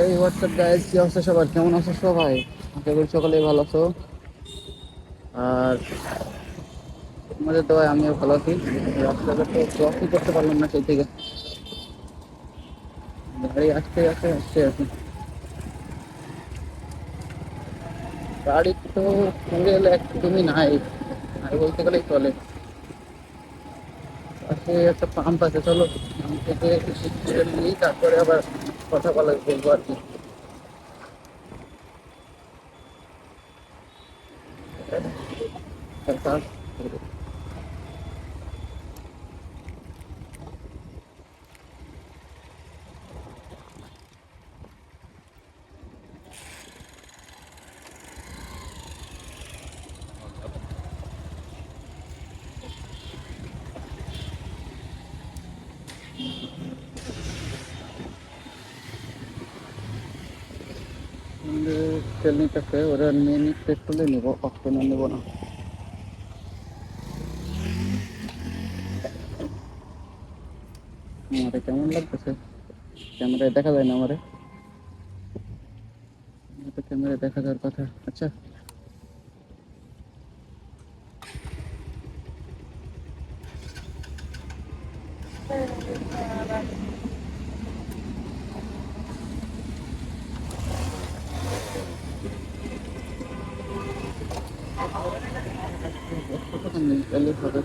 এই WhatsApp guys কি অবস্থা সবার? কেমন আছো সবাই? আশা করি সকলেই ভালো আছো। আর তোমাদের দোয়ায় আমিও ভালো আছি। রাস্তাঘাটে করতে পারলাম না, সেই থেকে। গাড়ি আসতে আসতে আসতে আসি গাড়ি তো সঙ্গে এলে একদমই নাই। নাই বলতে গেলেই চলে। পাশে একটা পাম্প আছে, চলো। পাম্প থেকে তারপরে আবার কথা বলা বলব আর কি। তার তেল নিতেছে ওরা নিয়ে নিয়ে পেট্রোলে নেব অক্টোনে নেব না আমারে কেমন লাগতেছে ক্যামেরায় দেখা যায় না আমার ক্যামেরায় দেখা যাওয়ার কথা আচ্ছা তাহলে হবে।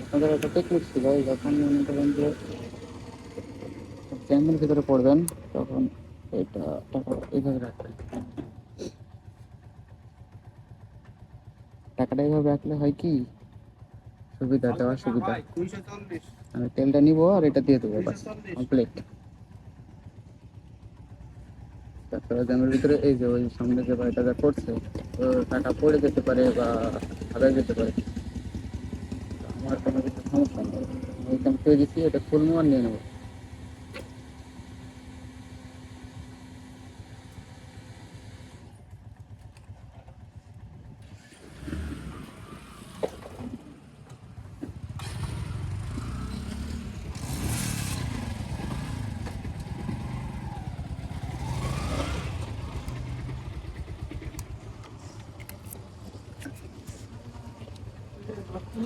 আপনাদের একটা টেকনিক ছিল যখন মনে করেন ভিতরে পড়বেন তখন এটা টাকা এইভাবে রাখবেন টাকাটা এইভাবে রাখলে হয় কি? সুবিধা দেওয়ার সুবিধা। আমি তেলটা নিবো আর এটা দিয়ে দেবো বাস কমপ্লিট তারপরে জ্যামের ভিতরে এই যে ওই সামনে যে ভাইটা যা করছে তো টাকা পড়ে যেতে পারে বা হারাই যেতে পারে। আমার কোনো কিছু সমস্যা নেই। আমি এটা খুলবো আর নিয়ে নেব।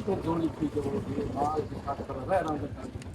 ਤੋਂ ਦੋਣੀ ਕੀ ਜੋ ਹੋਵੇ ਮਾਲ ਦੀ ਖਾਤਰ ਰਹਿਣਾ ਚਾਹੀਦਾ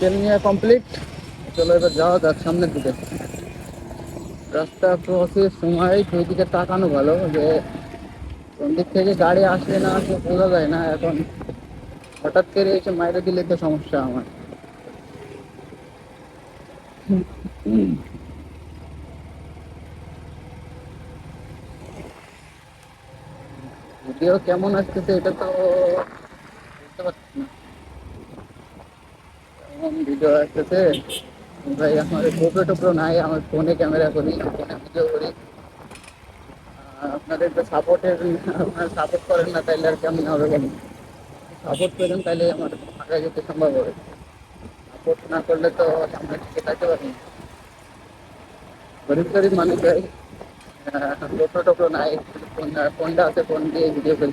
তেল নিয়ে কমপ্লিট চলো এবার যাওয়া যাক সামনের দিকে। রাস্তা ক্রসের সময়, সেই দিকে তাকানো ভালো, যে কোন দিক থেকে গাড়ি আসবে না আসবে বোঝা যায় না এখন। হঠাৎ করে এসে মাইরে দিলে তো সমস্যা আমার। ভিডিও কেমন আসতেছে, এটা তো বুঝতে পারছি না কেমন ভিডিও আসতেছে ভাই আমার গোপ্রো টোপ্রো নাই আমার ফোনে ক্যামেরা করি ফোনে ভিডিও করি আপনাদের তো সাপোর্টের আপনারা সাপোর্ট করেন না তাইলে আর কেমন হবে বলুন সাপোর্ট করেন তাহলে আমার আগে যেতে সম্ভব হবে সাপোর্ট না করলে তো সামনে দিকে থাকতে পারি। গরিব গরিব মানুষ ভাই গোপ্রো টোপ্রো নাই ফোন ফোনটা আছে ফোন দিয়ে ভিডিও করি